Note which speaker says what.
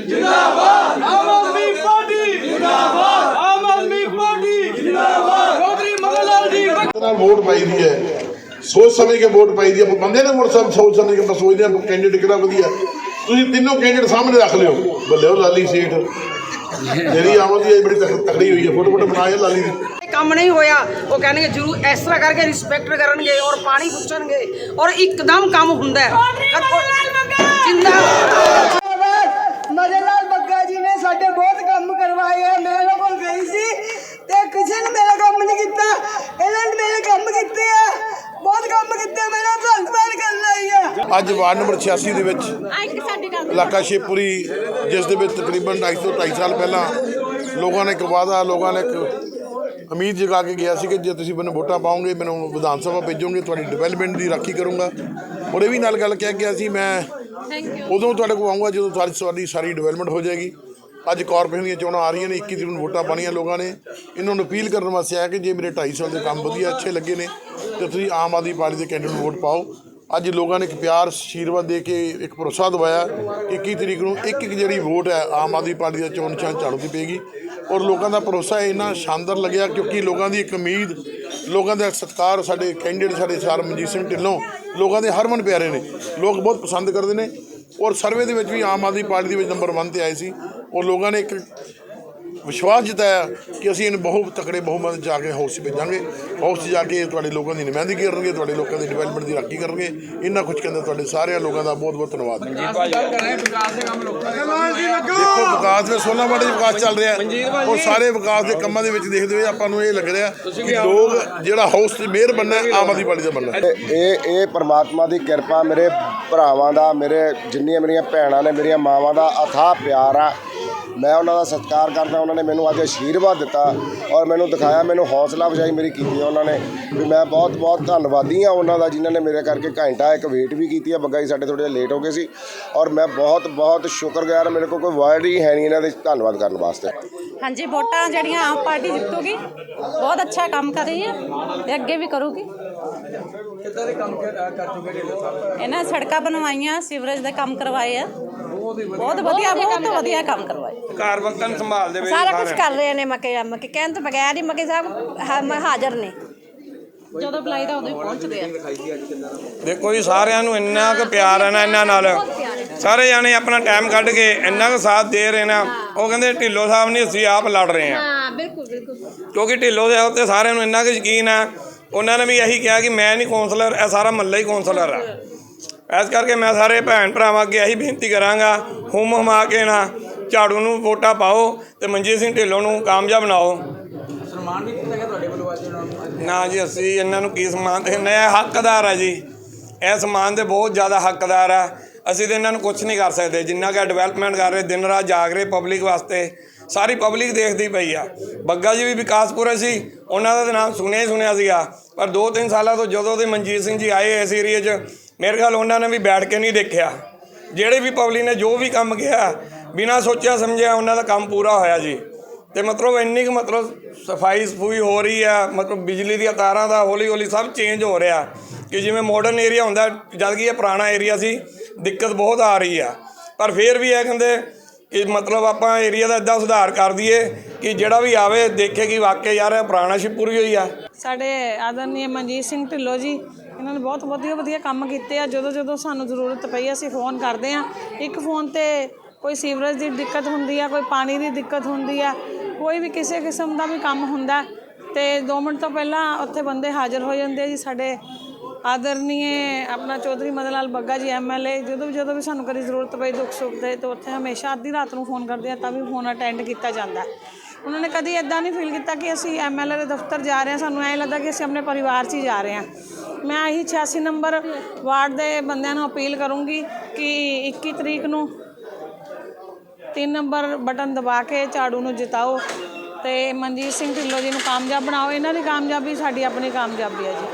Speaker 1: ਜਿੰਦਾਬਾਦ। ਆਮ ਆਦਮੀ ਪਾਰਟੀ। ਜਿੰਦਾਬਾਦ। ਆਮ ਆਦਮੀ ਪਾਰਟੀ। ਜਿੰਦਾਬਾਦ। ਚੌਧਰੀ ਮਦਨ ਲਾਲ ਜੀ।
Speaker 2: ਨਾਲ ਵੋਟ ਪਾਈ ਦੀ ਹੈ। ਸੋਚ ਸਮਝ ਕੇ ਵੋਟ ਪਾਈ ਦੀ ਹੈ। ਬੰਦੇ ਨੇ ਵੋਟ ਸਭ ਸੋਚ ਸਮਝ ਕੇ ਬਸ ਸੋਚਦੇ ਆ ਕੈਂਡੀਡੇਟ ਕਿਹੜਾ ਵਧੀਆ। ਤੁਸੀਂ ਤਿੰਨੋਂ ਕੈਂਡੀਡੇਟ ਸਾਹਮਣੇ ਰੱਖ ਲਿਓ। ਬੱਲਿਓ ਲਾਲੀ ਸੀਟ ਮੇਰੀ ਆਮਦ ਦੀ ਬੜੀ ਤਕ- ਤਕੜੀ ਹੋਈ ਹੈ। ਫੋਟੋ ਫੋਟੋ ਬਣਾਏ ਲਾਲੀ ਦੀ।
Speaker 3: ਕੰਮ ਨਹੀਂ ਹੋਇਆ। ਉਹ ਕਹਿਣਗੇ ਜਰੂਰ ਇਸ ਤਰ੍ਹਾਂ ਕਰਕੇ ਰਿਸਪੈਕਟ ਕਰਨਗੇ ਔਰ ਪਾਣੀ ਪੁੱਛਣਗੇ। ਔਰ ਇੱਕਦਮ ਕੰਮ ਹੁੰਦਾ ਹੈ। ਜਿੰਦਾਬਾਦ
Speaker 4: ਮਦਨ ਲਾਲ ਬੱਗਾ ਜੀ ਨੇ ਸਾਡੇ ਬਹੁਤ ਕੰਮ ਕਰਵਾਏ ਆ ਮੈਂ ਉਹਨਾਂ ਕੋਲ ਗਈ ਸੀ ਤੇ ਕਿਸੇ ਨੇ ਮੇਰਾ ਕੰਮ ਨਹੀਂ ਕੀਤਾ ਇਹਨਾਂ ਨੇ ਮੇਰੇ ਕੰਮ ਕੀਤੇ ਆ ਬਹੁਤ ਕੰਮ ਕੀਤੇ ਮੇਰਾ ਧੰਨਵਾਦ ਕਰਨਾ ਹੀ ਆ
Speaker 2: ਅੱਜ ਵਾਰਡ ਨੰਬਰ 86 ਦੇ ਵਿੱਚ ਇਲਾਕਾ ਸ਼ੇਪੁਰੀ ਜਿਸ ਦੇ ਵਿੱਚ ਤਕਰੀਬਨ 250 ਤੋਂ 2.5 ਸਾਲ ਪਹਿਲਾਂ ਲੋਕਾਂ ਨੇ ਇੱਕ ਵਾਅਦਾ ਲੋਕਾਂ ਨੇ ਇੱਕ ਉਮੀਦ ਜਗਾ ਕੇ ਗਿਆ ਸੀ ਕਿ ਜੇ ਤੁਸੀਂ ਮੈਨੂੰ ਵੋਟਾਂ ਪਾਓਗੇ ਮੈਨੂੰ ਵਿਧਾਨ ਸਭਾ ਭੇਜੋਗੇ ਤੁਹਾਡੀ ਡਿਵੈਲਪਮੈਂਟ ਦੀ ਰਾਖੀ ਕਰੂੰਗਾ। ਔਰ ਇਹ ਵੀ ਨਾਲ ਗੱਲ ਕਹਿ ਗਿਆ ਸੀ ਮੈਂ ਉਦੋਂ ਤੁਹਾਡੇ ਕੋਲ ਆਉਂਗਾ ਜਦੋਂ ਤੁਹਾਡੀ ਤੁਹਾਡੀ ਸਾਰੀ ਡਿਵੈਲਪਮੈਂਟ ਹੋ ਜਾਏਗੀ। ਅੱਜ ਕਾਰਪੋਰੇਸ਼ਨ ਦੀਆਂ ਚੋਣਾਂ ਆ ਰਹੀਆਂ ਨੇ 21 ਤਰੀਕ ਨੂੰ ਵੋਟਾਂ ਪਾਣੀਆਂ ਲੋਕਾਂ ਨੇ। ਇਹਨਾਂ ਨੂੰ ਅਪੀਲ ਕਰਨ ਵਾਸਤੇ ਆਇਆ ਕਿ ਜੇ ਮੇਰੇ 2.5 ਸਾਲ ਦੇ ਕੰਮ ਵਧੀਆ ਅੱਛੇ ਲੱਗੇ ਨੇ ਤੇ ਤੁਸੀਂ ਆਮ ਆਦਮੀ ਪਾਰਟੀ ਦੇ ਕੈਂਡੀਡੇਟ ਨੂੰ ਵੋਟ ਪਾਓ। ਅੱਜ ਲੋਕਾਂ ਨੇ ਇੱਕ ਪਿਆਰ ਆਸ਼ੀਰਵਾਦ ਦੇ ਕੇ ਇੱਕ ਭਰੋਸਾ ਦਵਾਇਆ ਕਿ 21 ਤਰੀਕ ਨੂੰ ਇੱਕ ਇੱਕ ਜਿਹੜੀ ਵੋਟ ਹੈ, ਆਮ ਆਦਮੀ ਪਾਰਟੀ ਦਾ ਚੋਣ ਨਿਸ਼ਾਨ ਝਾੜੂ ਦੀ ਪਏਗੀ। ਔਰ ਲੋਕਾਂ ਦਾ ਭਰੋਸਾ ਇੰਨਾ ਸ਼ਾਨਦਾਰ ਲੱਗਿਆ ਕਿਉਂਕਿ ਲੋਕਾਂ ਦੀ ਇੱਕ ਉਮੀਦ, ਲੋਕਾਂ ਦਾ ਸਤਿਕਾਰ ਸਾਡੇ ਕੈਂਡੀਡੇਟ ਸਾਡੇ ਸਰ ਮਨਜੀਤ ਸਿੰਘ ਢਿੱਲੋਂ, ਲੋਕਾਂ ਦੇ ਹਰਮਨ ਪਿਆਰੇ ਨੇ। ਲੋਕ ਬਹੁਤ ਪਸੰਦ ਕਰਦੇ ਨੇ। ਔਰ ਸਰਵੇ ਦੇ ਵਿੱਚ ਵੀ ਆਮ ਆਦਮੀ ਪਾਰਟੀ ਦੇ ਵਿੱਚ ਨੰਬਰ 1 ਤੇ ਆਏ ਸੀ। ਔਰ ਲੋਕਾਂ ਨੇ ਇੱਕ ਵਿਸ਼ਵਾਸ ਜਤਾਇਆ ਕਿ ਅਸੀਂ ਇਹਨੂੰ ਬਹੁਤ ਤਕੜੇ ਬਹੁਮਤ 'ਚ ਜਾ ਕੇ ਹਾਊਸ 'ਚ ਭੇਜਾਂਗੇ। ਹਾਊਸ 'ਚ ਜਾ ਕੇ ਤੁਹਾਡੇ ਲੋਕਾਂ ਦੀ ਨੁਮਾਇੰਦਗੀ ਕਰਨਗੇ ਤੁਹਾਡੇ ਲੋਕਾਂ ਦੀ ਡਿਵੈਲਪਮੈਂਟ ਦੀ ਰਾਖੀ ਕਰਨਗੇ। ਇੰਨਾ ਕੁਝ ਕਹਿੰਦੇ ਤੁਹਾਡੇ ਸਾਰਿਆਂ ਲੋਕਾਂ ਦਾ ਬਹੁਤ ਬਹੁਤ ਧੰਨਵਾਦ। ਦੇਖੋ ਵਿਕਾਸ ਦੇ ਸੋਨਾ ਮਾੜੇ ਵਿਕਾਸ ਚੱਲ ਰਿਹਾ। ਹੈ ਔਰ ਸਾਰੇ ਵਿਕਾਸ ਦੇ ਕੰਮਾਂ ਦੇ ਵਿੱਚ ਦੇਖਦੇ ਹੋਏ ਆਪਾਂ ਨੂੰ ਇਹ ਲੱਗ ਰਿਹਾ ਕਿ ਲੋਕ ਜਿਹੜਾ ਹਾਊਸ ਤੇ ਮੇਅਰ ਬਣਨਾ ਹੈ, ਆਮ ਆਦਮੀ ਪਾਰਟੀ ਦਾ।
Speaker 5: ਇਹ ਇਹ ਇਹ ਪ੍ਰਮਾਤਮਾ ਦੀ ਕਿਰਪਾ ਮੇਰੇ ਭਰਾਵਾਂ ਦਾ ਮੇਰੇ ਜਿੰਨੀਆਂ ਮੇਰੀਆਂ ਭੈਣਾਂ ਨੇ ਮੇਰੀਆਂ ਮਾਵਾਂ ਦਾ ਅਥਾਹ ਪਿਆਰ ਆ। ਮੈਂ ਉਹਨਾਂ ਦਾ ਸਤਿਕਾਰ ਕਰਦਾ ਉਹਨਾਂ ਨੇ ਮੈਨੂੰ ਅੱਜ ਆਸ਼ੀਰਵਾਦ ਦਿੱਤਾ ਔਰ ਮੈਨੂੰ ਦਿਖਾਇਆ ਮੈਨੂੰ ਹੌਸਲਾ ਅਫਜ਼ਾਈ ਮੇਰੀ ਕੀਤੀ ਉਹਨਾਂ ਨੇ। ਵੀ ਮੈਂ ਬਹੁਤ ਬਹੁਤ ਧੰਨਵਾਦੀ ਆ ਉਹਨਾਂ ਦਾ ਜਿਨ੍ਹਾਂ ਨੇ ਮੇਰੇ ਕਰਕੇ ਘੰਟਾ ਇੱਕ ਵੇਟ ਵੀ ਕੀਤੀ ਆ ਬੱਗਾ ਜੀ ਸਾਡੇ ਥੋੜੇ ਜਿਹਾ ਲੇਟ ਹੋ ਗਏ ਸੀ ਔਰ ਮੈਂ ਬਹੁਤ ਬਹੁਤ ਸ਼ੁਕਰਗੁਜ਼ਾਰ ਹਾਂ, ਮੇਰੇ ਕੋਲ ਕੋਈ ਵਰਡ ਹੀ ਹੈ ਨਹੀਂ ਇਹਨਾਂ ਦੇ ਧੰਨਵਾਦ ਕਰਨ ਵਾਸਤੇ।
Speaker 6: ਹਾਂਜੀ ਵੋਟਾਂ ਜਿਹੜੀਆਂ ਆਮ ਪਾਰਟੀ ਜਿੱਤੂਗੀ ਬਹੁਤ ਅੱਛਾ ਕੰਮ ਕਰ ਰਹੀ ਹੈ ਤੇ ਅੱਗੇ ਵੀ ਕਰੂਗੀ।
Speaker 1: ਕਿੱਦਾਂ ਦੇ ਕੰਮ ਕਰ ਕਰ ਚੁੱਕੇ ਢਿੱਲੋਂ ਸਾਹਿਬ
Speaker 6: ਇਹਨਾਂ ਸੜਕਾਂ ਬਣਵਾਈਆਂ ਸੀਵਰੇਜ ਦੇ ਕੰਮ ਕਰਵਾਏ ਆ। ਬਹੁਤ ਵਧੀਆ। ਬਹੁਤ ਵਧੀਆ ਕੰਮ ਕਰਵਾਏ
Speaker 1: ਕਾਰ ਵਕਤਨ ਸੰਭਾਲਦੇ ਵੇ
Speaker 7: ਸਾਰਾ ਕੁਝ ਕਰ ਰਹੇ ਨੇ ਮਕੇ ਮਕੇ ਕਹਿਣ ਤੋਂ ਬਗੈਰ ਹੀ ਮਕੇ ਸਾਹਿਬ ਹਾ- ਹਾਜ਼ਰ ਨੇ।
Speaker 6: ਜਦੋਂ ਬੁਲਾਈਦਾ ਉਦੋਂ ਹੀ ਪਹੁੰਚਦੇ ਆ।
Speaker 8: ਦੇਖੋ ਜੀ ਸਾਰਿਆਂ ਨੂੰ ਇੰਨਾ ਕੁ ਪਿਆਰ ਹੈ ਨਾ ਇਹਨਾਂ ਨਾਲ। ਸਾਰੇ ਜਾਣੇ ਆਪਣਾ ਟਾਈਮ ਕੱਢ ਕੇ ਇੰਨਾ ਕੁ ਸਾਥ ਦੇ ਰਹੇ ਨਾ। ਉਹ ਕਹਿੰਦੇ ਢਿੱਲੋਂ ਸਾਹਿਬ ਨਹੀਂ ਅਸੀਂ ਆਪ ਲੜ ਰਹੇ ਹਾਂ।
Speaker 7: ਹਾਂ ਬਿਲਕੁਲ ਬਿਲਕੁਲ।
Speaker 8: ਕਿਉਂਕਿ ਢਿੱਲੋਂ ਦੇ ਉੱਤੇ ਸਾਰਿਆਂ ਨੂੰ ਇੰਨਾ ਕੁ ਯਕੀਨ ਹੈ। ਉਹਨਾਂ ਨੇ ਵੀ ਇਹੀ ਕਿਹਾ ਕਿ ਮੈਂ ਨਹੀਂ ਕੌਂਸਲਰ ਇਹ ਸਾਰਾ ਮਹੱਲਾ ਹੀ ਕੌਂਸਲਰ ਆ। ਇਸ ਕਰਕੇ ਮੈਂ ਸਾਰੇ ਭੈਣ ਭਰਾਵਾਂ ਅੱਗੇ ਇਹੀ ਬੇਨਤੀ ਕਰਾਂਗਾ ਹੁਮ ਹਮਾ ਕੇ ਨਾ ਝਾੜੂ ਨੂੰ ਵੋਟਾਂ ਪਾਓ ਤੇ ਮਨਜੀਤ ਸਿੰਘ ਢਿੱਲੋਂ ਨੂੰ ਕਾਮਯਾਬ ਬਣਾਓ।
Speaker 1: ਸਨਮਾਨ ਵੀ ਕੀਤਾ ਗਿਆ ਤੁਹਾਡੇ ਵੱਲੋਂ ਅੱਜ ਨੂੰ?
Speaker 8: ਜੀ ਅਸੀਂ ਇਹਨਾਂ ਨੂੰ ਕੀ ਸਮਾਨ ਦੇਣਾ ਇਹ ਹੱਕਦਾਰ ਹੈ ਜੀ। ਇਹ ਸਮਾਨ ਦੇ ਬਹੁਤ ਜ਼ਿਆਦਾ ਹੱਕਦਾਰ ਆ। ਅਸੀਂ ਤੇ ਇਹਨਾਂ ਨੂੰ ਕੁਝ ਨਹੀਂ ਕਰ ਸਕਦੇ। ਜਿੰਨਾ ਕਿ ਡਿਵੈਲਪਮੈਂਟ ਕਰ ਰਹੇ ਦਿਨ ਰਾਤ ਜਾਗ ਰਹੇ ਪਬਲਿਕ ਵਾਸਤੇ ਸਾਰੀ ਪਬਲਿਕ ਦੇਖਦੀ ਪਈ ਆ। ਬੱਗਾ ਜੀ ਵੀ ਵਿਕਾਸਪੁਰੇ ਸੀ ਉਹਨਾਂ ਦਾ ਤਾਂ ਨਾਮ ਸੁਣਿਆ ਹੀ ਸੁਣਿਆ ਸੀਗਾ। ਪਰ 2-3 ਸਾਲਾਂ ਤੋਂ ਜਦੋਂ ਦੇ ਮਨਜੀਤ ਸਿੰਘ ਜੀ ਆਏ ਇਸ ਏਰੀਏ 'ਚ ਮੇਰੇ ਖਿਆਲ ਉਹਨਾਂ ਨੇ ਵੀ ਬੈਠ ਕੇ ਨਹੀਂ ਦੇਖਿਆ। ਜਿਹੜੇ ਵੀ ਪਬਲਿਕ ਨੇ, ਜੋ ਵੀ ਕੰਮ ਕਿਹਾ, ਬਿਨਾਂ ਸੋਚਿਆ ਸਮਝਿਆ ਉਹਨਾਂ ਦਾ ਕੰਮ ਪੂਰਾ ਹੋਇਆ ਜੀ। ਤੇ ਮਤਲਬ ਇੰਨੀ ਕੁ ਮਤਲਬ ਸਫ਼ਾਈ ਸਫੂਈ ਹੋ ਰਹੀ ਆ, ਮਤਲਬ ਬਿਜਲੀ ਦੀਆਂ ਤਾਰਾਂ ਦਾ ਹੌਲੀ ਹੌਲੀ ਸਭ ਚੇਂਜ ਹੋ ਰਿਹਾ। ਕਿ ਜਿਵੇਂ ਮਾਡਰਨ ਏਰੀਆ ਹੁੰਦਾ, ਜਦ ਕਿ ਇਹ ਪੁਰਾਣਾ ਏਰੀਆ ਸੀ, ਦਿੱਕਤ ਬਹੁਤ ਆ ਰਹੀ ਆ। ਪਰ ਫਿਰ ਵੀ ਇਹ ਕਹਿੰਦੇ ਕਿ ਮਤਲਬ ਆਪਾਂ ਏਰੀਆ ਦਾ ਇਦਾਂ ਸੁਧਾਰ ਕਰ ਦਈਏ ਕਿ ਜਿਹੜਾ ਵੀ ਆਵੇ, ਦੇਖੇ ਕਿ ਵਾਕਿਆ ਯਾਰ ਇਹ ਪੁਰਾਣਾ ਸ਼ਿਵਪੁਰੀ ਹੋਈ ਆ।
Speaker 9: ਸਾਡੇ ਆਦਰਨੀय ਮਨਜੀਤ ਸਿੰਘ ਢਿੱਲੋਂ ਜੀ ਇਹਨਾਂ ਨੇ ਬਹੁਤ ਵਧੀਆ ਵਧੀਆ ਕੰਮ ਕੀਤੇ ਆ। ਜਦੋਂ ਜਦੋਂ ਸਾਨੂੰ ਜ਼ਰੂਰਤ ਪਈ, ਅਸੀਂ ਫੋਨ ਕਰਦੇ ਆ। ਇੱਕ ਫੋਨ ਤੇ ਕੋਈ ਸੀਵਰੇਜ ਦੀ ਦਿੱਕਤ ਹੁੰਦੀ ਆ, ਕੋਈ ਪਾਣੀ ਦੀ ਦਿੱਕਤ ਹੁੰਦੀ ਆ, ਕੋਈ ਵੀ ਕਿਸੇ ਕਿਸਮ ਦਾ ਵੀ ਕੰਮ ਹੁੰਦਾ। ਤੇ 2 ਮਿੰਟ ਤੋਂ ਪਹਿਲਾਂ ਉੱਥੇ ਬੰਦੇ ਹਾਜ਼ਰ ਹੋ ਜਾਂਦੇ ਆ ਜੀ ਸਾਡੇ ਆਦਰਨੀਏ ਆਪਣਾ ਚੌਧਰੀ ਮਦਨ ਲਾਲ ਬੱਗਾ ਜੀ ਐਮਐਲਏ ਜਦੋਂ ਵੀ ਜਦੋਂ ਵੀ ਸਾਨੂੰ ਕਦੀ ਜ਼ਰੂਰਤ ਪਈ ਦੁੱਖ ਸੁੱਖ ਦੇ, ਤਾਂ ਉੱਥੇ ਹਮੇਸ਼ਾ ਅੱਧੀ ਰਾਤ ਨੂੰ ਫੋਨ ਕਰਦੇ ਆ, ਤਾਂ ਵੀ ਫੋਨ ਅਟੈਂਡ ਕੀਤਾ ਜਾਂਦਾ। ਹੈ। ਉਹਨਾਂ ਨੇ ਕਦੀ ਇਦਾਂ ਨਹੀਂ ਫੀਲ ਕੀਤਾ ਕਿ ਅਸੀਂ ਐਮਐਲਏ ਦੇ ਦਫ਼ਤਰ ਜਾ ਰਹੇ ਹਾਂ। ਸਾਨੂੰ ਐਂ ਲੱਗਦਾ ਕਿ ਅਸੀਂ ਆਪਣੇ ਪਰਿਵਾਰ 'ਚ ਹੀ ਜਾ ਰਹੇ ਹਾਂ। ਮੈਂ ਇਹੀ 86 ਨੰਬਰ ਵਾਰਡ ਦੇ ਬੰਦਿਆਂ ਨੂੰ ਅਪੀਲ ਕਰੂੰਗੀ ਕਿ 21 ਤਰੀਕ ਨੂੰ 3 ਨੰਬਰ ਬਟਨ ਦਬਾ ਕੇ ਝਾੜੂ ਨੂੰ ਜਿਤਾਓ ਤੇ ਮਨਜੀਤ ਸਿੰਘ ਢਿੱਲੋਂ ਜੀ ਨੂੰ ਕਾਮਯਾਬ ਬਣਾਓ। ਇਹਨਾਂ ਦੀ ਕਾਮਯਾਬੀ ਸਾਡੀ ਆਪਣੀ ਕਾਮਯਾਬੀ ਹੈ ਜੀ।